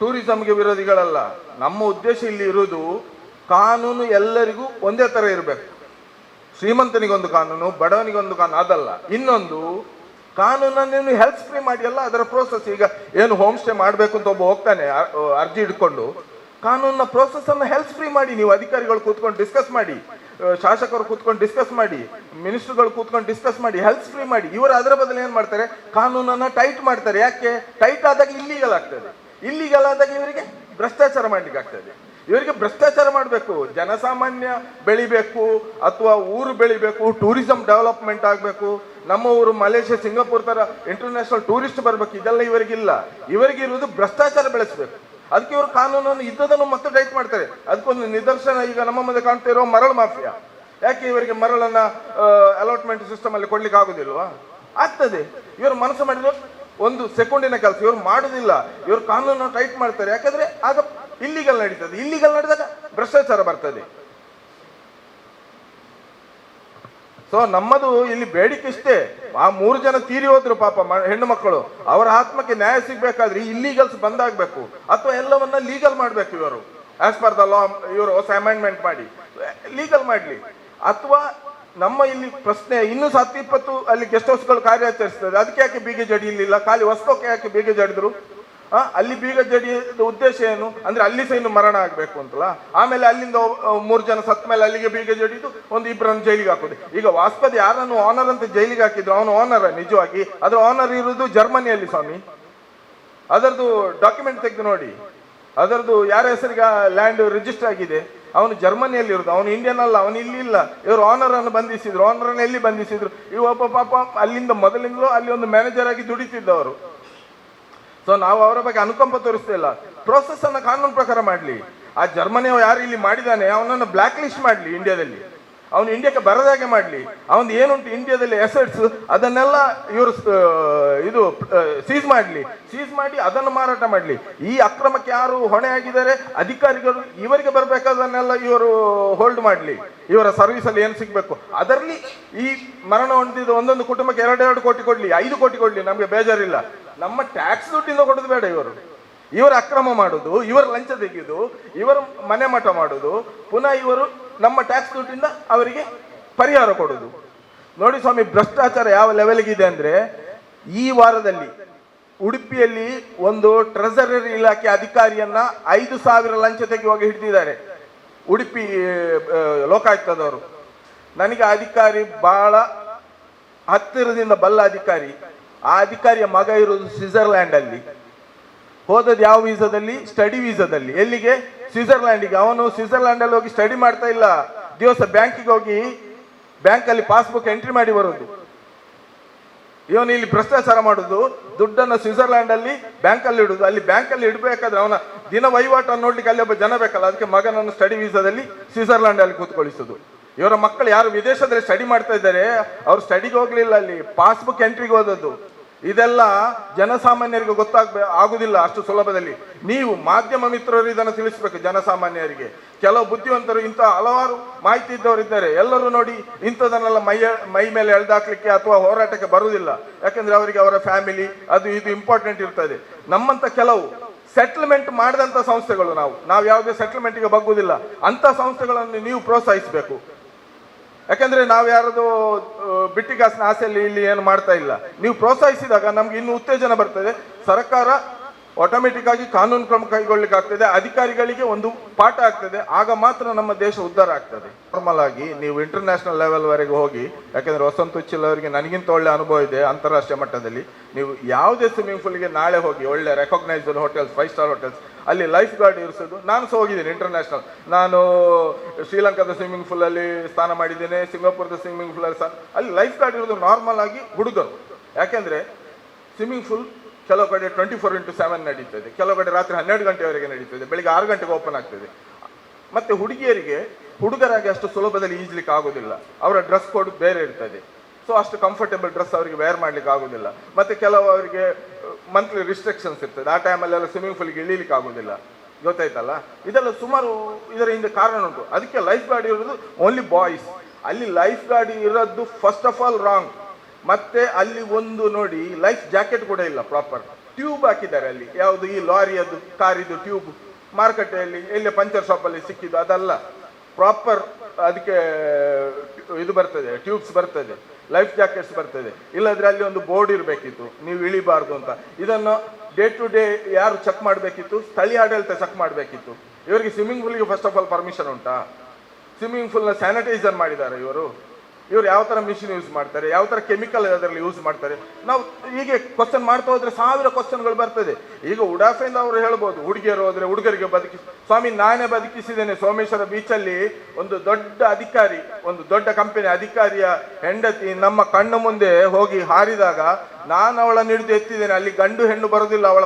ಟೂರಿಸಂಗೆ ವಿರೋಧಿಗಳಲ್ಲ. ನಮ್ಮ ಉದ್ದೇಶ ಇಲ್ಲಿ ಇರುವುದು ಕಾನೂನು ಎಲ್ಲರಿಗೂ ಒಂದೇ ತರ ಇರಬೇಕು. ಶ್ರೀಮಂತನಿಗೊಂದು ಕಾನೂನು, ಬಡವನಿಗೊಂದು ಕಾನೂನು, ಅದಲ್ಲ. ಇನ್ನೊಂದು, ಕಾನೂನನ್ನು ಹೆಲ್ತ್ ಫ್ರೀ ಮಾಡಿ ಅಲ್ಲ ಅದರ ಪ್ರೋಸೆಸ್ ಈಗ ಏನು ಹೋಮ್ ಸ್ಟೇ ಮಾಡಬೇಕು ಅಂತ ಒಬ್ಬ ಹೋಗ್ತಾನೆ ಅರ್ಜಿ ಇಟ್ಕೊಂಡು ಕಾನೂನಿನ ಪ್ರೋಸೆಸ್ ಅನ್ನು ಹೆಲ್ತ್ ಫ್ರೀ ಮಾಡಿ ನೀವು ಅಧಿಕಾರಿಗಳು ಕೂತ್ಕೊಂಡು ಡಿಸ್ಕಸ್ ಮಾಡಿ. ಶಾಸಕರು ಕೂತ್ಕೊಂಡು ಡಿಸ್ಕಸ್ ಮಾಡಿ ಮಿನಿಸ್ಟರ್ಗಳು ಕೂತ್ಕೊಂಡು ಡಿಸ್ಕಸ್ ಮಾಡಿ ಹೆಲ್ತ್ ಫ್ರೀ ಮಾಡಿ, ಇವರು ಅದರ ಬದಲು ಏನು ಮಾಡ್ತಾರೆ? ಕಾನೂನನ್ನ ಟೈಟ್ ಮಾಡ್ತಾರೆ. ಯಾಕೆ? ಟೈಟ್ ಆದಾಗ ಇಲ್ಲಿಗಲ್ ಆಗ್ತದೆ. ಇಲ್ಲಿಗಲ್ ಆದಾಗ ಇವರಿಗೆ ಭ್ರಷ್ಟಾಚಾರ ಮಾಡ್ಲಿಕ್ಕೆ ಆಗ್ತದೆ. ಇವರಿಗೆ ಭ್ರಷ್ಟಾಚಾರ ಮಾಡಬೇಕು. ಜನಸಾಮಾನ್ಯ ಬೆಳಿಬೇಕು ಅಥವಾ ಊರು ಬೆಳಿಬೇಕು ಟೂರಿಸಂ ಡೆವಲಪ್ಮೆಂಟ್ ಆಗಬೇಕು. ನಮ್ಮ ಊರು ಮಲೇಷ್ಯಾ, ಸಿಂಗಾಪುರ್ ತರ ಇಂಟರ್ನ್ಯಾಷನಲ್ ಟೂರಿಸ್ಟ್ ಬರಬೇಕು. ಇದೆಲ್ಲ ಇವರಿಗಿಲ್ಲ. ಇವರಿಗೆ ಇರುವುದು ಭ್ರಷ್ಟಾಚಾರ ಬೆಳೆಸಬೇಕು. ಅದಕ್ಕೆ ಇವರು ಕಾನೂನನ್ನು ಇದ್ದದನ್ನು ಮತ್ತೆ ಟೈಟ್ ಮಾಡ್ತಾರೆ. ಅದಕ್ಕೊಂದು ನಿದರ್ಶನ ಈಗ ನಮ್ಮ ಮುಂದೆ ಕಾಣ್ತಾ ಇರೋ ಮರಳು ಮಾಫಿಯಾ. ಯಾಕೆ ಇವರಿಗೆ ಮರಳನ್ನ ಅಲಾಟ್ಮೆಂಟ್ ಸಿಸ್ಟಮ್ ಅಲ್ಲಿ ಕೊಡ್ಲಿಕ್ಕೆ ಆಗುದಿಲ್ವಾ? ಆಗ್ತದೆ. ಇವರು ಮನಸ್ಸು ಮಾಡಿದ್ರು ಒಂದು ಸೆಕೆಂಡಿನ ಕೆಲಸ. ಇವರು ಮಾಡುದಿಲ್ಲ. ಇವರು ಕಾನೂನನ್ನು ಟೈಟ್ ಮಾಡ್ತಾರೆ. ಯಾಕಂದ್ರೆ ಆಗ ಇಲ್ಲಿಗಲ್ ನಡೀತದೆ. ಇಲ್ಲಿಗಲ್ ನಡೆದಾಗ ಭ್ರಷ್ಟಾಚಾರ ಬರ್ತದೆ. ಸೊ ನಮ್ಮದು ಇಲ್ಲಿ ಬೇಡಿಕೆ ಇಷ್ಟೇ. ಆ ಮೂರು ಜನ ತೀರಿ ಹೋದ್ರು ಪಾಪ ಹೆಣ್ಣು ಮಕ್ಕಳು. ಅವರ ಆತ್ಮಕ್ಕೆ ನ್ಯಾಯ ಸಿಗ್ಬೇಕಾದ್ರೆ ಇಲ್ಲಿಗಲ್ಸ್ ಬಂದಾಗಬೇಕು. ಅಥವಾ ಎಲ್ಲವನ್ನ ಲೀಗಲ್ ಮಾಡಬೇಕು ಇವರು. ಆಸ್ ಪರ್ ದ ಲಾ ಇವರು ಹೊಸ ಅಮೆಂಡ್ಮೆಂಟ್ ಮಾಡಿ. ಲೀಗಲ್ ಮಾಡಲಿ. ಅಥವಾ ನಮ್ಮ ಇಲ್ಲಿ ಪ್ರಶ್ನೆ, ಇನ್ನೂ ಸತ್ತು ಇಪ್ಪತ್ತು, ಅಲ್ಲಿ ಗೆಸ್ಟ್ ಹೌಸ್ಗಳು ಕಾರ್ಯಾಚರಿಸ್ತದೆ. ಅದಕ್ಕೆ ಯಾಕೆ ಬೀಗ ಜಡಿಲಿಲ್ಲ ಖಾಲಿ ಹೊಸಕೋಕೆ ಯಾಕೆ ಬೀಗ ಜಡಿದ್ರು ಅಲ್ಲಿ ಬೀಗ ಜಡಿಯದ ಉದ್ದೇಶ ಏನು? ಅಂದ್ರೆ ಅಲ್ಲಿ ಸಹ ಇನ್ನು ಮರಣ ಆಗ್ಬೇಕು ಅಂತಲ್ಲ? ಆಮೇಲೆ ಅಲ್ಲಿಂದ ಮೂರು ಜನ ಸತ್ತ ಮೇಲೆ ಅಲ್ಲಿಗೆ ಬೀಗ ಜಡಿದು ಒಂದು ಇಬ್ಬರನ್ನು ಜೈಲಿಗೆ ಹಾಕೋದು. ಈಗ ವಾಸ್ಪದ ಯಾರನ್ನು ಆನರ್ ಅಂತ ಜೈಲಿಗೆ ಹಾಕಿದ್ರು, ಅವನು ಆನರ್ ನಿಜವಾಗಿ? ಅದ್ರ ಆನರ್ ಇರುವುದು ಜರ್ಮನಿಯಲ್ಲಿ ಸ್ವಾಮಿ. ಅದರದ್ದು ಡಾಕ್ಯುಮೆಂಟ್ ತೆಗೆದು ನೋಡಿ. ಅದರದ್ದು ಯಾರ ಹೆಸರಿಗೆ ಲ್ಯಾಂಡ್ ರಿಜಿಸ್ಟರ್ ಆಗಿದೆ? ಅವನು ಜರ್ಮನಿಯಲ್ಲಿ ಇರೋದು ಅವನು ಇಂಡಿಯನ್ ಅಲ್ಲ, ಅವನು ಇಲ್ಲಿ ಇಲ್ಲ. ಇವರು ಅನ್ನು ಬಂಧಿಸಿದ್ರು. ಆನರ್ ಅನ್ನು ಎಲ್ಲಿ ಬಂಧಿಸಿದ್ರು? ಇವ ಒಬ್ಬ ಪಾಪ ಅಲ್ಲಿಂದ ಮೊದಲಿಂದಲೂ ಅಲ್ಲಿ ಒಂದು ಮ್ಯಾನೇಜರ್ ಆಗಿ ದುಡಿತಿದ್ದವರು. ಸೊ ನಾವು ಅವರ ಬಗ್ಗೆ ಅನುಕಂಪ ತೋರಿಸ್ತಿಲ್ಲ ಪ್ರೋಸೆಸ್ ಅನ್ನ ಕಾನೂನು ಪ್ರಕಾರ ಮಾಡಲಿ. ಆ ಜರ್ಮನಿಯವ ಯಾರು ಇಲ್ಲಿ ಮಾಡಿದಾನೆ, ಅವನನ್ನು ಬ್ಲ್ಯಾಕ್ ಲಿಸ್ಟ್ ಮಾಡಲಿ ಇಂಡಿಯಾದಲ್ಲಿ ಅವನು ಇಂಡಿಯಾಕ್ಕೆ ಬರದಾಗೆ ಮಾಡಲಿ. ಅವನು ಏನುಂಟು ಇಂಡಿಯಾದಲ್ಲಿ ಎಸೆಟ್ಸ್ ಅದನ್ನೆಲ್ಲ ಇವರು ಇದು ಸೀಸ್ ಮಾಡಲಿ. ಸೀಸ್ ಮಾಡಿ ಅದನ್ನು ಮಾರಾಟ ಮಾಡಲಿ. ಈ ಅಕ್ರಮಕ್ಕೆ ಯಾರು ಹೊಣೆ ಆಗಿದ್ದಾರೆ, ಅಧಿಕಾರಿಗಳು ಇವರಿಗೆ ಬರಬೇಕಾದನ್ನೆಲ್ಲ ಇವರು ಹೋಲ್ಡ್ ಮಾಡಲಿ. ಇವರ ಸರ್ವಿಸಲ್ಲಿ ಏನು ಸಿಗಬೇಕು? ಅದರಲ್ಲಿ ಈ ಮರಣ ಹೊಂದಿದ ಒಂದೊಂದು ಕುಟುಂಬಕ್ಕೆ ಎರಡೆರಡು ಕೋಟಿ ಕೊಡಲಿ, ಐದು ಕೋಟಿ ಕೊಡಲಿ, ನಮಗೆ ಬೇಜಾರಿಲ್ಲ. ನಮ್ಮ ಟ್ಯಾಕ್ಸ್ ದುಡ್ಡಿಂದ ಕೊಡೋದು ಬೇಡ ಇವರು. ಇವರು ಅಕ್ರಮ ಮಾಡುದು, ಇವರು ಲಂಚ ತೆಗೆಯೋದು ಇವರು ಮನೆ ಮಠ ಮಾಡುದು, ಪುನಃ ಇವರು ನಮ್ಮ ಟ್ಯಾಕ್ಸ್ ದುಡ್ಡಿಂದ ಅವರಿಗೆ ಪರಿಹಾರ ಕೊಡುದು. ನೋಡಿ ಸ್ವಾಮಿ, ಭ್ರಷ್ಟಾಚಾರ ಯಾವ ಲೆವೆಲ್ಗಿದೆ ಅಂದರೆ, ಈ ವಾರದಲ್ಲಿ ಉಡುಪಿಯಲ್ಲಿ ಒಂದು ಟ್ರೆಸರರಿ ಇಲಾಖೆ ಅಧಿಕಾರಿಯನ್ನ ಐದು ಸಾವಿರ ಲಂಚ ತೆಗೆಯುವಾಗ ಹಿಡಿದಿದ್ದಾರೆ. ಉಡುಪಿ ಲೋಕಾಯುಕ್ತದವರು. ನನಗೆ ಅಧಿಕಾರಿ ಬಹಳ ಹತ್ತಿರದಿಂದ ಬಲ್ಲ ಅಧಿಕಾರಿ. ಆ ಅಧಿಕಾರಿಯ ಮಗ ಇರೋದು ಸ್ವಿಟ್ಜರ್ಲ್ಯಾಂಡ್ ಅಲ್ಲಿ. ಹೋದದ್ದು ಯಾವ ವೀಸಾದಲ್ಲಿ? ಸ್ಟಡಿ ವೀಸಾದಲ್ಲಿ. ಎಲ್ಲಿಗೆ? ಸ್ವಿಟ್ಜರ್ಲ್ಯಾಂಡಿಗೆ. ಅವನು ಸ್ವಿಟ್ಜರ್ಲ್ಯಾಂಡಲ್ಲಿ ಹೋಗಿ ಸ್ಟಡಿ ಮಾಡ್ತಾ ಇಲ್ಲ. ದಿವಸ ಬ್ಯಾಂಕಿಗೆ ಹೋಗಿ ಬ್ಯಾಂಕಲ್ಲಿ ಪಾಸ್ಬುಕ್ ಎಂಟ್ರಿ ಮಾಡಿ ಬರೋದು. ಇವನು ಇಲ್ಲಿ ಭ್ರಷ್ಟಾಚಾರ ಮಾಡುದು. ದುಡ್ಡನ್ನು ಸ್ವಿಟ್ಜರ್ಲ್ಯಾಂಡಲ್ಲಿ ಬ್ಯಾಂಕಲ್ಲಿ ಇಡೋದು. ಅಲ್ಲಿ ಇಡುದು ಅಲ್ಲಿ ಬ್ಯಾಂಕ್ ಅಲ್ಲಿ ಇಡಬೇಕಾದ್ರೆ ಅವನ ದಿನ ವಹಿವಾಟನ್ನು ನೋಡ್ಲಿಕ್ಕೆ ಅಲ್ಲಿ ಒಬ್ಬ ಜನ ಬೇಕಲ್ಲ. ಅದಕ್ಕೆ ಮಗನನ್ನು ಸ್ಟಡಿ ವೀಸಾದಲ್ಲಿ ಸ್ವಿಟ್ಜರ್ಲ್ಯಾಂಡ್ ಅಲ್ಲಿ ಕೂತ್ಕೊಳಿಸುದು. ಇವರ ಮಕ್ಕಳು ಯಾರು ವಿದೇಶದಲ್ಲಿ ಸ್ಟಡಿ ಮಾಡ್ತಾ ಇದ್ದಾರೆ, ಅವ್ರು ಸ್ಟಡಿಗೆ ಹೋಗ್ಲಿಲ್ಲ ಅಲ್ಲಿ. ಪಾಸ್ಬುಕ್ ಎಂಟ್ರಿಗೆ ಹೋದದ್ದು. ಇದೆಲ್ಲ ಜನಸಾಮಾನ್ಯರಿಗೆ ಗೊತ್ತಾಗ ಆಗುದಿಲ್ಲ ಅಷ್ಟು ಸುಲಭದಲ್ಲಿ. ನೀವು ಮಾಧ್ಯಮ ಮಿತ್ರರು ಇದನ್ನು ತಿಳಿಸ್ಬೇಕು ಜನಸಾಮಾನ್ಯರಿಗೆ. ಕೆಲವು ಬುದ್ಧಿವಂತರು ಇಂಥ ಹಲವಾರು ಮಾಹಿತಿ ಇದ್ದವರು ಇದ್ದಾರೆ ಎಲ್ಲರೂ ನೋಡಿ ಇಂಥದನ್ನೆಲ್ಲ ಮೈ ಮೈ ಮೇಲೆ ಎಳ್ದಾಕ್ಲಿಕ್ಕೆ ಅಥವಾ ಹೋರಾಟಕ್ಕೆ ಬರುವುದಿಲ್ಲ. ಯಾಕಂದ್ರೆ ಅವರಿಗೆ ಅವರ ಫ್ಯಾಮಿಲಿ, ಅದು ಇದು ಇಂಪಾರ್ಟೆಂಟ್ ಇರ್ತದೆ. ನಮ್ಮಂತ ಕೆಲವು ಸೆಟ್ಲ್ಮೆಂಟ್ ಮಾಡಿದಂಥ ಸಂಸ್ಥೆಗಳು ನಾವು. ನಾವು ಯಾವುದೇ ಸೆಟ್ಲ್ಮೆಂಟ್ಗೆ ಬಗ್ಗುದಿಲ್ಲ ಅಂತ ಸಂಸ್ಥೆಗಳನ್ನು ನೀವು ಪ್ರೋತ್ಸಾಹಿಸಬೇಕು. ಯಾಕಂದ್ರೆ ನಾವು ಯಾರದು ಬಿಟ್ಟಿಗಾಸಿನ ಆಸೆಯಲ್ಲಿ ಇಲ್ಲಿ ಏನು ಮಾಡ್ತಾ ಇಲ್ಲ. ನೀವು ಪ್ರೋತ್ಸಾಹಿಸಿದಾಗ ನಮ್ಗೆ ಇನ್ನು ಉತ್ತೇಜನ ಬರ್ತದೆ. ಸರ್ಕಾರ ಆಟೋಮೆಟಿಕ್ ಆಗಿ ಕಾನೂನು ಕ್ರಮ ಕೈಗೊಳ್ಳಿಕ್ಕೆ ಆಗ್ತದೆ. ಅಧಿಕಾರಿಗಳಿಗೆ ಒಂದು ಪಾಠ ಆಗ್ತದೆ. ಆಗ ಮಾತ್ರ ನಮ್ಮ ದೇಶ ಉದ್ಧಾರ ಆಗ್ತದೆ. ನಾರ್ಮಲ್ ಆಗಿ ನೀವು ಇಂಟರ್ನ್ಯಾಷನಲ್ ಲೆವೆಲ್ ವರೆಗೆ ಹೋಗಿ, ಯಾಕಂದ್ರೆ ವಸಂತ ಉಚ್ಚಿಲ್ ಅವರಿಗೆ ನನಗಿಂತ ಒಳ್ಳೆ ಅನುಭವ ಇದೆ ಅಂತಾರಾಷ್ಟ್ರೀಯ ಮಟ್ಟದಲ್ಲಿ. ನೀವು ಯಾವುದೇ ಸ್ವಿಮ್ಮಿಂಗ್ ಪೂಲ್ಗೆ ನಾಳೆ ಹೋಗಿ ಒಳ್ಳೆ recognised hotels five star hotels ಅಲ್ಲಿ ಲೈಫ್ ಗಾರ್ಡ್ ಇರಿಸೋದು ನಾನು ಸಹ ಹೋಗಿದ್ದೀನಿ ಇಂಟರ್ನ್ಯಾಷನಲ್ ನಾನು ಶ್ರೀಲಂಕಾದ ಸ್ವಿಮ್ಮಿಂಗ್ ಪೂಲಲ್ಲಿ ಸ್ನಾನ ಮಾಡಿದ್ದೇನೆ, ಸಿಂಗಾಪುರದ ಸ್ವಿಮ್ಮಿಂಗ್ ಪೂಲಲ್ಲಿ ಸಹ ಅಲ್ಲಿ ಲೈಫ್ ಗಾರ್ಡ್ ಇರೋದು ನಾರ್ಮಲ್ ಆಗಿ ಹುಡುಗರು. ಯಾಕೆಂದರೆ ಸ್ವಿಮ್ಮಿಂಗ್ ಪೂಲ್ ಕೆಲವು ಕಡೆ ಟ್ವೆಂಟಿ ಫೋರ್ ಇಂಟು ಸೆವೆನ್ ನಡೀತದೆ ಕೆಲವು ಕಡೆ ರಾತ್ರಿ ಹನ್ನೆರಡು ಗಂಟೆವರೆಗೆ ನಡೀತದೆ ಬೆಳಿಗ್ಗೆ ಆರು ಗಂಟೆಗೆ ಓಪನ್ ಆಗ್ತದೆ ಮತ್ತು ಹುಡುಗಿಯರಿಗೆ ಹುಡುಗರಾಗಿ ಅಷ್ಟು ಸುಲಭದಲ್ಲಿ ಈಜಲಿಕ್ಕೆ ಆಗೋದಿಲ್ಲ. ಅವರ ಡ್ರೆಸ್ ಕೋಡ್ ಬೇರೆ ಇರ್ತದೆ. ಸೊ ಅಷ್ಟು ಕಂಫರ್ಟೇಬಲ್ ಡ್ರೆಸ್ ಅವರಿಗೆ ವೇರ್ ಮಾಡ್ಲಿಕ್ಕೆ ಆಗೋದಿಲ್ಲ. ಮತ್ತೆ ಕೆಲವು ಅವರಿಗೆ ಮಂತ್ಲಿ ರಿಸ್ಟ್ರಿಕ್ಷನ್ಸ್ ಇರ್ತದೆ. ಆ ಟೈಮಲ್ಲೆಲ್ಲ ಸ್ವಿಮ್ಮಿಂಗ್ ಪೂಲ್ಗೆ ಇಳಿಲಿಕ್ಕೆ ಆಗೋದಿಲ್ಲ. ಗೊತ್ತಾಯ್ತಲ್ಲ? ಇದೆಲ್ಲ ಸುಮಾರು ಇದರ ಹಿಂದೆ ಕಾರಣ ಉಂಟು. ಅದಕ್ಕೆ ಲೈಫ್ ಗಾರ್ಡ್ ಇರೋದು ಓನ್ಲಿ ಬಾಯ್ಸ್ ಅಲ್ಲಿ ಲೈಫ್ ಗಾರ್ಡ್ ಇರೋದು ಫಸ್ಟ್ ಆಫ್ ಆಲ್ ರಾಂಗ್ ಮತ್ತೆ ಅಲ್ಲಿ ಒಂದು ನೋಡಿ ಲೈಫ್ ಜಾಕೆಟ್ ಕೂಡ ಇಲ್ಲ ಪ್ರಾಪರ್ ಟ್ಯೂಬ್ ಹಾಕಿದ್ದಾರೆ ಅಲ್ಲಿ. ಯಾವುದು ಈ ಲಾರಿಯದ್ದು ಕಾರಿದು ಟ್ಯೂಬ್ ಮಾರುಕಟ್ಟೆಯಲ್ಲಿ, ಎಲ್ಲಿ ಪಂಚರ್ ಶಾಪಲ್ಲಿ ಸಿಕ್ಕಿದ್ದು ಅದಲ್ಲ. ಪ್ರಾಪರ್ ಅದಕ್ಕೆ ಇದು ಬರ್ತದೆ ಟ್ಯೂಬ್ಸ್ ಬರ್ತದೆ ಲೈಫ್ ಜಾಕೆಟ್ಸ್ ಬರ್ತದೆ. ಇಲ್ಲದ್ರೆ ಅಲ್ಲಿ ಒಂದು ಬೋರ್ಡ್ ಇರಬೇಕಿತ್ತು, ನೀವು ಇಳಿಬಾರ್ದು ಅಂತ. ಇದನ್ನು ಡೇ ಟು ಡೇ ಯಾರು ಚೆಕ್ ಮಾಡಬೇಕಿತ್ತು, ಸ್ಥಳೀಯ ಆಡಳಿತ ಚೆಕ್ ಮಾಡಬೇಕಿತ್ತು. ಇವರಿಗೆ ಸ್ವಿಮ್ಮಿಂಗ್ ಪೂಲ್ಗೆ ಫಸ್ಟ್ ಆಫ್ ಆಲ್ ಪರ್ಮಿಷನ್ ಉಂಟಾ? ಸ್ವಿಮ್ಮಿಂಗ್ ಪೂಲ್ನ ಸ್ಯಾನಿಟೈಸರ್ ಮಾಡಿದ್ದಾರೆ ಇವರು. ಇವರು ಯಾವ ಥರ ಮಿಷಿನ್ ಯೂಸ್ ಮಾಡ್ತಾರೆ, ಯಾವ ಥರ ಕೆಮಿಕಲ್ ಅದರಲ್ಲಿ ಯೂಸ್ ಮಾಡ್ತಾರೆ. ನಾವು ಹೀಗೆ ಕ್ವಶನ್ ಮಾಡ್ತಾ ಹೋದರೆ ಸಾವಿರ ಕ್ವಶನ್ಗಳು ಬರ್ತದೆ. ಈಗ ಉಡಾಫೆಯಿಂದ ಅವರು ಹೇಳ್ಬೋದು, ಹುಡುಗಿಯರು ಹೋದರೆ ಹುಡುಗರಿಗೆ ಬದುಕಿ ಸ್ವಾಮಿ ನಾನೇ ಬದುಕಿಸಿದ್ದೇನೆ, ಸೋಮೇಶ್ವರ ಬೀಚಲ್ಲಿ ಒಂದು ದೊಡ್ಡ ಅಧಿಕಾರಿ, ಒಂದು ದೊಡ್ಡ ಕಂಪನಿ ಅಧಿಕಾರಿಯ ಹೆಂಡತಿ ನಮ್ಮ ಕಣ್ಣು ಮುಂದೆ ಹೋಗಿ ಹಾರಿದಾಗ ನಾನು ಅವಳನ್ನು ಹಿಡಿದು ಎತ್ತಿದ್ದೇನೆ, ಅಲ್ಲಿ ಗಂಡು ಹೆಣ್ಣು ಬರೋದಿಲ್ಲ, ಅವಳ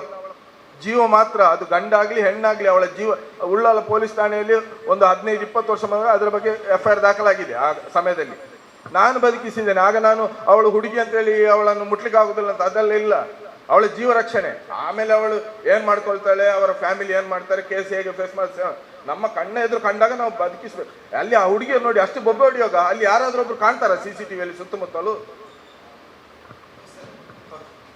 ಜೀವ ಮಾತ್ರ, ಅದು ಗಂಡಾಗಲಿ ಹೆಣ್ಣಾಗಲಿ ಅವಳ ಜೀವ. ಉಳ್ಳಾಲ ಪೊಲೀಸ್ ಠಾಣೆಯಲ್ಲಿ ಒಂದು ಹದಿನೈದು, ಇಪ್ಪತ್ತು ವರ್ಷ ಅದರ ಬಗ್ಗೆ ಎಫ್ ಐ ಆರ್ ದಾಖಲಾಗಿದೆ ಆ ಸಮಯದಲ್ಲಿ. ನಾನು ಬದುಕಿಸಿದ್ದೇನೆ. ಆಗ ನಾನು ಅವಳು ಹುಡುಗಿ ಅಂತೇಳಿ ಅವಳನ್ನು ಮುಟ್ಲಿಕ್ಕೆ ಆಗುದಿಲ್ಲ ಅಂತ ಅದೆಲ್ಲ ಇಲ್ಲ. ಅವಳ ಜೀವ ರಕ್ಷಣೆ ಆಮೇಲೆ ಅವಳು ಏನ್ ಮಾಡ್ಕೊಳ್ತಾಳೆ? ಅವರ ಫ್ಯಾಮಿಲಿ ಏನ್ ಮಾಡ್ತಾರೆ? ಕೇಸ್ ಹೇಗೆ ಫೇಸ್ ಮಾಡ್ತಾರೆ ನಮ್ಮ ಕಣ್ಣ ಎದುರು ಕಂಡಾಗ ನಾವು ಬದುಕಿಸ್ಬೇಕು. ಅಲ್ಲಿ ಆ ಹುಡುಗಿಯರು ನೋಡಿ ಅಷ್ಟು ಬೊಬ್ಬೆ ಹೊಡಿಯೋಗ. ಅಲ್ಲಿ ಯಾರಾದ್ರೂ ಒಬ್ರು ಕಾಣ್ತಾರ? ಸಿ ಸಿ ಟಿವಿಯಲ್ಲಿ ಸುತ್ತಮುತ್ತಲು?